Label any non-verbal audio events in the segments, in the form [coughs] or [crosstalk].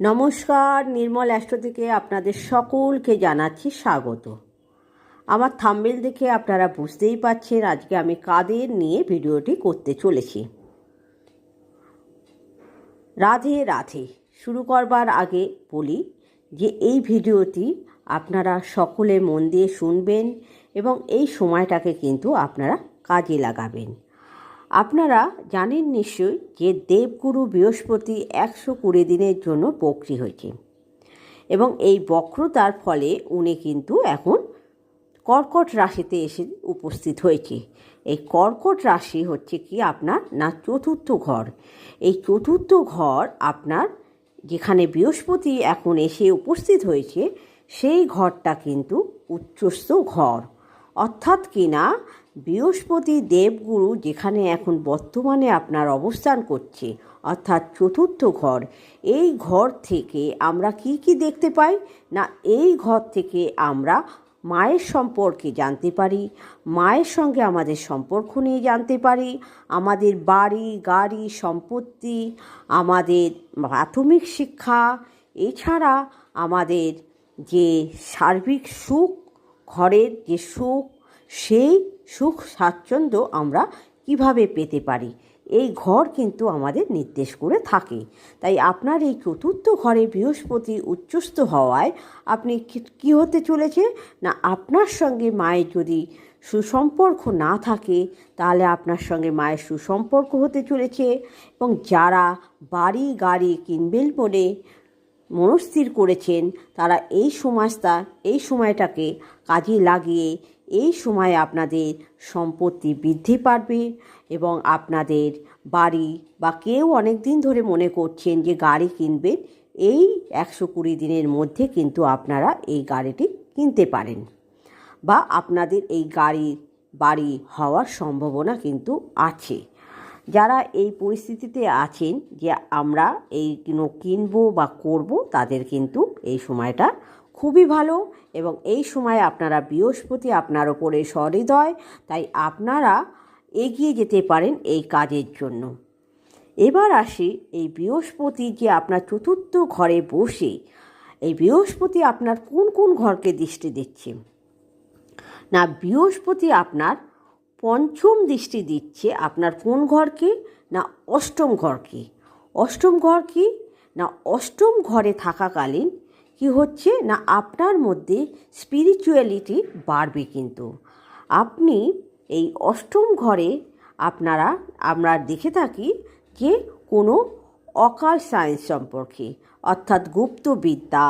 নমস্কার, নির্মল অ্যাস্ট্রো থেকে আপনাদের সকলকে জানাচ্ছি স্বাগত। আমার থাম্বেল দেখে আপনারা বুঝতেই পাচ্ছেন আজকে আমি কাদের নিয়ে ভিডিওটি করতে চলেছি। রাধে রাধে। শুরু করবার আগে বলি যে এই ভিডিওটি আপনারা সকলে মন দিয়ে শুনবেন এবং এই সময়টাকে কিন্তু আপনারা কাজে লাগাবেন। আপনারা জানেন নিশ্চয়ই যে দেবগুরু বৃহস্পতি একশো কুড়ি দিনের জন্য বক্রি হয়েছে এবং এই বক্রতার ফলে উনি কিন্তু এখন কর্কট রাশিতে এসে উপস্থিত হয়েছে। এই কর্কট রাশি হচ্ছে কি আপনার না চতুর্থ ঘর? এই চতুর্থ ঘর আপনার যেখানে বৃহস্পতি এখন এসে উপস্থিত হয়েছে, সেই ঘরটা কিন্তু উচ্চস্থ ঘর। অর্থাৎ কিনা বৃহস্পতি দেবগুরু যেখানে এখন বর্তমানে আপনার অবস্থান করছে, অর্থাৎ চতুর্থ ঘর, এই ঘর থেকে আমরা কি কি দেখতে পাই? না, এই ঘর থেকে আমরা মায়ের সম্পর্কে জানতে পারি, মায়ের সঙ্গে আমাদের সম্পর্ক নিয়ে জানতে পারি, আমাদের বাড়ি, গাড়ি, সম্পত্তি, আমাদের প্রাথমিক শিক্ষা, এছাড়া আমাদের যে সার্বিক সুখ, ঘরের যে সুখ, সেই সুখ স্বাচ্ছন্দ্য আমরা কীভাবে পেতে পারি? এই ঘর কিন্তু আমাদের নির্দেশ করে থাকে। তাই আপনার এই চতুর্থ ঘরে বৃহস্পতি উচ্চস্থ হওয়ায় আপনি কি হতে চলেছে? না, আপনার সঙ্গে মায়ের যদি সুসম্পর্ক না থাকে, তাহলে আপনার সঙ্গে মায়ের সুসম্পর্ক হতে চলেছে এবং যারা বাড়ি গাড়ি কিনবেন বলে মনস্থির করেছেন, তারা এই সমাজটা, এই সময়টাকে কাজে লাগিয়ে এই সময় আপনাদের সম্পত্তি বৃদ্ধি পাবে এবং আপনাদের বাড়ি বা কেউ অনেক দিন ধরে মনে করছেন যে গাড়ি কিনবেন, এই একশো কুড়ি দিনের মধ্যে কিন্তু আপনারা এই গাড়িটি কিনতে পারেন বা আপনাদের এই গাড়ির বাড়ি হওয়ার সম্ভাবনা কিন্তু আছে। যারা এই পরিস্থিতিতে আছেন যে আমরা এই কিনবো বা করব, তাদের কিন্তু এই সময়টা খুবই ভালো এবং এই সময় আপনারা বৃহস্পতি আপনার ওপরে সহৃদয়, তাই আপনারা এগিয়ে যেতে পারেন এই কাজের জন্য। এবার আসি এই বৃহস্পতি যে আপনার চতুর্থ ঘরে বসে, এই বৃহস্পতি আপনার কোন কোন ঘরকে দৃষ্টি দিচ্ছে? না, বৃহস্পতি আপনার পঞ্চম দৃষ্টি দিচ্ছে আপনার কোন ঘরকে? না, অষ্টম ঘরকে। অষ্টম ঘর কি? না, অষ্টম ঘরে থাকাকালীন কি হচ্ছে? না, আপনার মধ্যে স্পিরিচুয়ালিটি বাড়বে কিন্তু। আপনি এই অষ্টম ঘরে আপনারা, আমরা দেখে থাকি যে কোনো অকাল সায়েন্স সম্পর্কে, অর্থাৎ গুপ্তবিদ্যা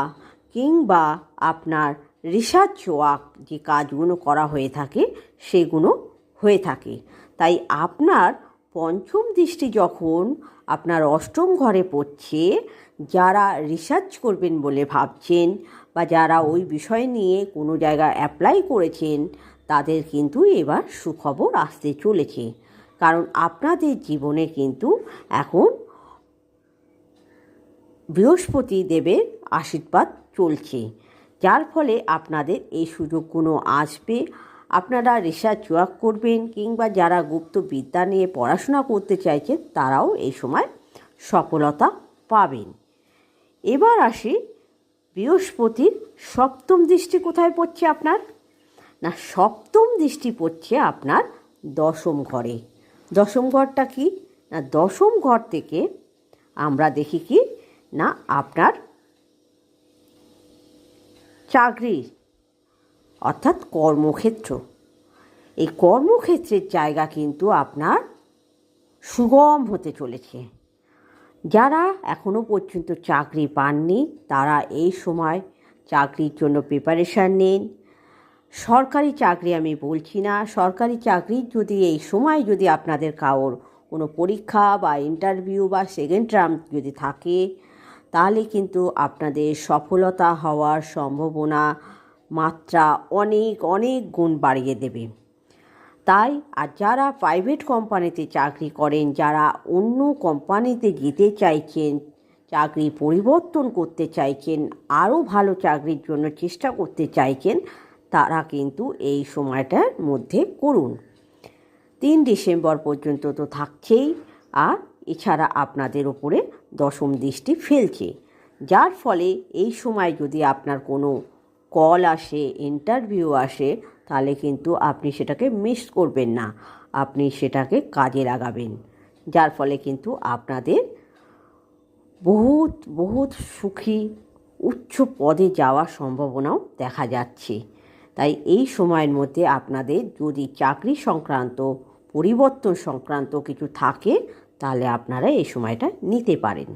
কিংবা আপনার রিসার্চ ওয়ার্ক যে কাজগুলো করা হয়ে থাকে, সেগুলো হয়ে থাকে। তাই আপনার পঞ্চম দৃষ্টি যখন আপনার অষ্টম ঘরে পড়ছে যারা রিসার্চ করবেন বলে ভাবছেন বা যারা ওই বিষয় নিয়ে কোনো জায়গায় অ্যাপ্লাই করেছেন, তাদের কিন্তু এবার সুখবর আসতে চলেছে। কারণ আপনাদের জীবনে কিন্তু এখন বৃহস্পতি দেবের আশীর্বাদ চলছে। যার ফলে আপনাদের এই সুযোগগুলো আসবে। আপনারা রিসার্চ ওয়ার্ক করবেন কিংবা যারা গুপ্ত বিদ্যা নিয়ে পড়াশোনা করতে চাইছেন, তারাও এই সময় সফলতা পাবেন। এবার আসি বৃহস্পতির সপ্তম দৃষ্টি কোথায় পড়ছে আপনার? না, সপ্তম দৃষ্টি পড়ছে আপনার দশম ঘরে। দশম ঘরটা কি? না, দশম ঘর থেকে আমরা দেখি কি? না, আপনার চাকরি, অর্থাৎ কর্মক্ষেত্র। এই কর্মক্ষেত্রের জায়গা কিন্তু আপনার সুগম হতে চলেছে। যারা এখনও পর্যন্ত চাকরি পাননি, তারা এই সময় চাকরির জন্য প্রিপারেশান নিন। সরকারি চাকরি আমি বলছি না। সরকারি চাকরির যদি এই সময় যদি আপনাদের কারোর কোনো পরীক্ষা বা ইন্টারভিউ বা সেকেন্ড টার্ম যদি থাকে, তাহলে কিন্তু আপনাদের সফলতা হওয়ার সম্ভাবনা মাত্রা অনেক অনেক গুণ বাড়িয়ে দেবে। তাই আর যারা প্রাইভেট কোম্পানিতে চাকরি করেন, যারা অন্য কোম্পানিতে যেতে চাইছেন, চাকরি পরিবর্তন করতে চাইছেন, আরও ভালো চাকরির জন্য চেষ্টা করতে চাইছেন, তারা কিন্তু এই সময়টার মধ্যে করুন। তিন ডিসেম্বর পর্যন্ত তো থাকছেই, আর এছাড়া আপনাদের ওপরে দশম দৃষ্টি ফেলছে। যার ফলে এই সময় যদি আপনার কোনো কল আসে ইন্টারভিউ আসে তাহলে কিন্তু আপনি সেটাকে মিস করবেন না। আপনি সেটাকে কাজে লাগাবেন। যার ফলে কিন্তু আপনাদের বহুত বহুত সুখী, উচ্চ পদে যাওয়ার সম্ভাবনাও দেখা যাচ্ছে। তাই এই সময়ের মধ্যে আপনাদের যদি চাকরি সংক্রান্ত, পরিবর্তন সংক্রান্ত কিছু থাকে, তাহলে আপনারা এই সময়টা নিতে পারেন।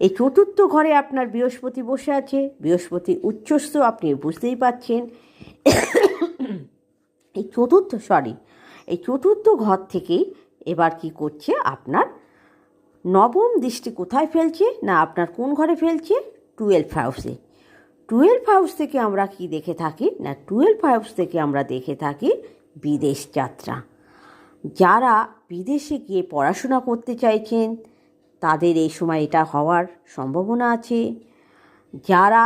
এই চতুর্থ ঘরে আপনার বৃহস্পতি বসে আছে। বৃহস্পতি উচ্চস্থ, আপনি বুঝতেই পাচ্ছেন [coughs] এই চতুর্থ সরি এই চতুর্থ ঘর থেকেই এবার কি করছে আপনার? নবম দৃষ্টি কোথায় ফেলছে না আপনার কোন ঘরে ফেলছে? টুয়েলভ হাউসে টুয়েলভ হাউস থেকে আমরা কি দেখে থাকি? না টুয়েলভ হাউস থেকে আমরা দেখে থাকি বিদেশ যাত্রা। যারা বিদেশে গিয়ে পড়াশোনা করতে চাইছেন, তাদের এই সময় এটা হওয়ার সম্ভাবনা আছে। যারা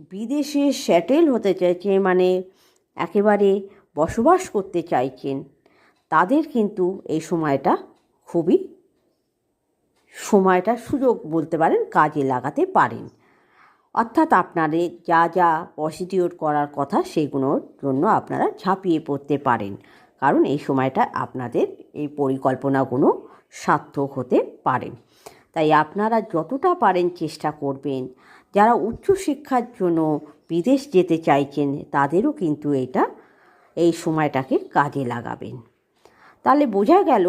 বিদেশে স্যাটেল হতে চাইছে মানে একেবারে বসবাস করতে চাইছেন। তাদের কিন্তু এই সময়টা খুবই, সময়টা সুযোগ বলতে পারেন, কাজে লাগাতে পারেন। অর্থাৎ আপনাদের যা যা পজিটিভ করার কথা সেগুলোর জন্য আপনারা ঝাঁপিয়ে পড়তে পারেন। কারণ এই সময়টা আপনাদের এই পরিকল্পনাগুলো সার্থক হতে পারেন তাই আপনারা যতটা পারেন চেষ্টা করবেন। যারা উচ্চশিক্ষার জন্য বিদেশ যেতে চাইছেন, তাদেরও কিন্তু এটা এই সময়টাকে কাজে লাগাবেন। তাহলে বোঝা গেল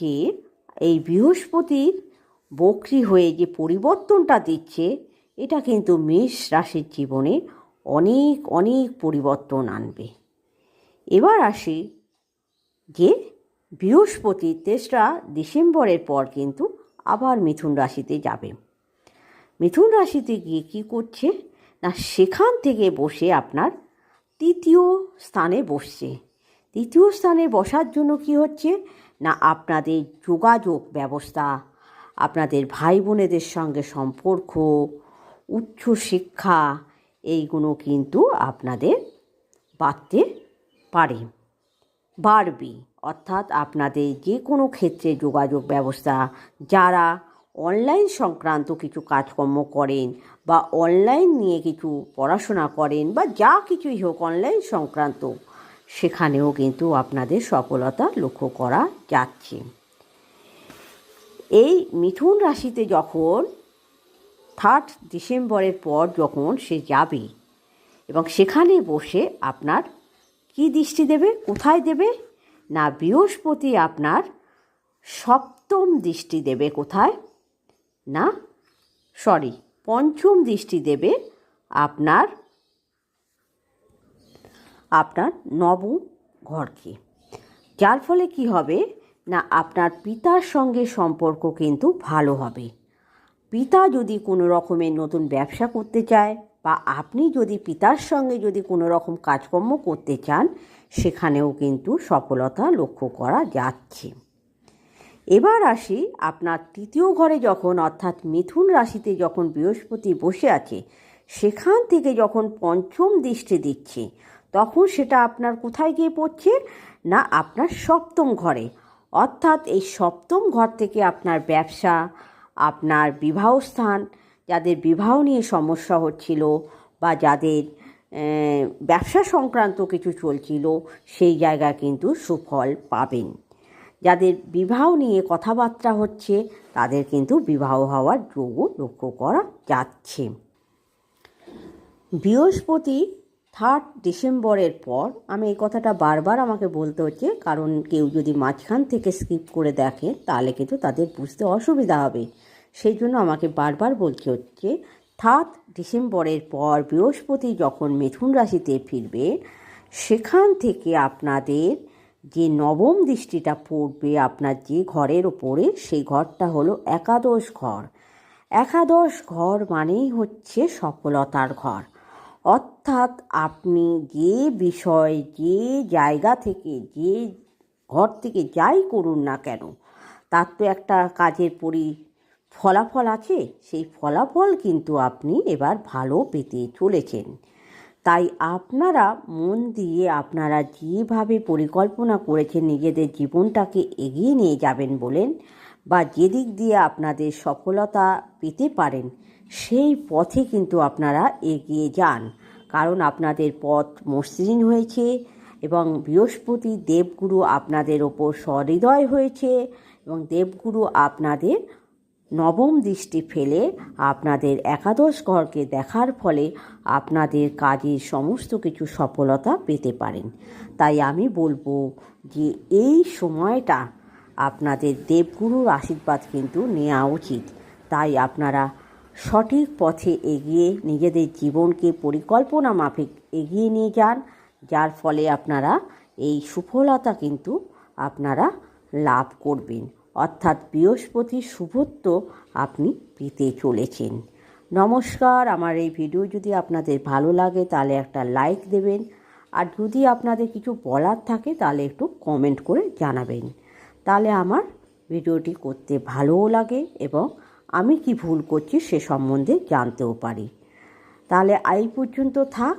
যে এই বৃহস্পতির বকরি হয়ে যে পরিবর্তনটা দিচ্ছে, এটা কিন্তু মেষ রাশির জীবনে অনেক অনেক পরিবর্তন আনবে। এবার আসি যে বৃহস্পতি তেসরা ডিসেম্বরের পর কিন্তু আবার মিথুন রাশিতে যাবে। মিথুন রাশিতে গিয়ে কি করছে? না, সেখান থেকে বসে আপনার তৃতীয় স্থানে বসছে। তৃতীয় স্থানে বসার জন্য কি হচ্ছে? না, আপনাদের যোগাযোগ ব্যবস্থা, আপনাদের ভাই বোনেদের সঙ্গে সম্পর্ক, উচ্চ শিক্ষা, এইগুলো কিন্তু আপনাদের বাড়তে পারে, বাড়বে। অর্থাৎ আপনাদের যে কোনো ক্ষেত্রে যোগাযোগ ব্যবস্থা, যারা অনলাইন সংক্রান্ত কিছু কাজকর্ম করেন বা অনলাইন নিয়ে কিছু পড়াশোনা করেন বা যা কিছুই হোক অনলাইন সংক্রান্ত, সেখানেও কিন্তু আপনাদের সফলতা লক্ষ্য করা যাচ্ছে। এই মিথুন রাশিতে যখন থার্ড ডিসেম্বরের পর যখন সে যাবে এবং সেখানে বসে আপনার কি দৃষ্টি দেবে, কোথায় দেবে, না বৃহস্পতি আপনার সপ্তম দৃষ্টি দেবে কোথায় না? সরি পঞ্চম দৃষ্টি দেবে আপনার আপনার নব ঘরকে। যার ফলে কি হবে? না, আপনার পিতার সঙ্গে সম্পর্ক কিন্তু ভালো হবে। পিতা যদি কোনো রকমের নতুন ব্যবসা করতে চায় বা আপনি যদি পিতার সঙ্গে যদি কোনো রকম কাজকর্ম করতে চান, সেখানেও কিন্তু সফলতা লক্ষ্য করা যাচ্ছে। এবার আসি আপনার তৃতীয় ঘরে যখন, অর্থাৎ মিথুন রাশিতে যখন বৃহস্পতি বসে আছে, সেখান থেকে যখন পঞ্চম দৃষ্টি দিচ্ছে, তখন সেটা আপনার কোথায় গিয়ে পড়ছে? না আপনার সপ্তম ঘরে। অর্থাৎ এই সপ্তম ঘর থেকে আপনার ব্যবসা, আপনার বিবাহ স্থান, যাদের বিবাহ নিয়ে সমস্যা হচ্ছিল বা যাদের ব্যবসা সংক্রান্ত কিছু চলছিল, সেই জায়গায় কিন্তু সুফল পাবেন। যাদের বিবাহ নিয়ে কথাবার্তা হচ্ছে, তাদের কিন্তু বিবাহ হওয়ার যোগও লক্ষ্য করা যাচ্ছে। বৃহস্পতি থার্ড ডিসেম্বরের পর, আমি এই কথাটা বারবার আমাকে বলতে হচ্ছে, কারণ কেউ যদি মাঝখান থেকে স্কিপ করে দেখে, তাহলে কিন্তু তাদের বুঝতে অসুবিধা হবে। সেই জন্য আমাকে বারবার বলতে হচ্ছে থার্ড ডিসেম্বরের পর বৃহস্পতি যখন মিথুন রাশিতে ফিরবে, সেখান থেকে আপনাদের যে নবম দৃষ্টিটা পড়বে আপনার যে ঘরের ওপরে, সেই ঘরটা হলো একাদশ ঘর। একাদশ ঘর মানেই হচ্ছে সফলতার ঘর। অর্থাৎ আপনি যে বিষয়, যে জায়গা থেকে, যে ঘর থেকে যাই করুন না কেন, তার তো একটা কাজের পরি ফলাফল আছে। সেই ফলাফল কিন্তু আপনি এবার ভালো পেতে চলেছেন। তাই আপনারা মন দিয়ে আপনারা যেভাবে পরিকল্পনা করেছেন নিজেদের জীবনটাকে এগিয়ে নিয়ে যাবেন বলেন বা যেদিক দিয়ে আপনাদের সফলতা পেতে পারেন, সেই পথে কিন্তু আপনারা এগিয়ে যান। কারণ আপনাদের পথ মসৃণ হয়েছে এবং বৃহস্পতি দেবগুরু আপনাদের ওপর সহৃদয় হয়েছে এবং দেবগুরু আপনাদের নবম দৃষ্টি ফেলে আপনাদের একাদশ ঘরকে দেখার ফলে আপনাদের কাজের সমস্ত কিছু সফলতা পেতে পারেন। তাই আমি বলব যে এই সময়টা আপনাদের দেবগুরুর আশীর্বাদ কিন্তু নেওয়া উচিত। তাই আপনারা সঠিক পথে এগিয়ে নিজেদের জীবনকে পরিকল্পনা মাফিক এগিয়ে নিয়ে যান, যার ফলে আপনারা এই সুফলতা কিন্তু আপনারা লাভ করবেন। অর্থাৎ বৃহস্পতির শুভত্ব আপনি পেতে চলেছেন। নমস্কার, আমার এই ভিডিও যদি আপনাদের ভালো লাগে তাহলে একটা লাইক দেবেন। আর যদি আপনাদের কিছু বলার থাকে তাহলে একটু কমেন্ট করে জানাবেন। তাহলে আমার ভিডিওটি করতে ভালোও লাগে এবং আমি কি ভুল করছি সে সম্বন্ধে জানতেও পারি। তাহলে এই পর্যন্ত থাক।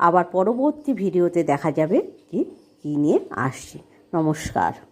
আবার পরবর্তী ভিডিওতে দেখা যাবে কি কী নিয়ে আসছি। নমস্কার।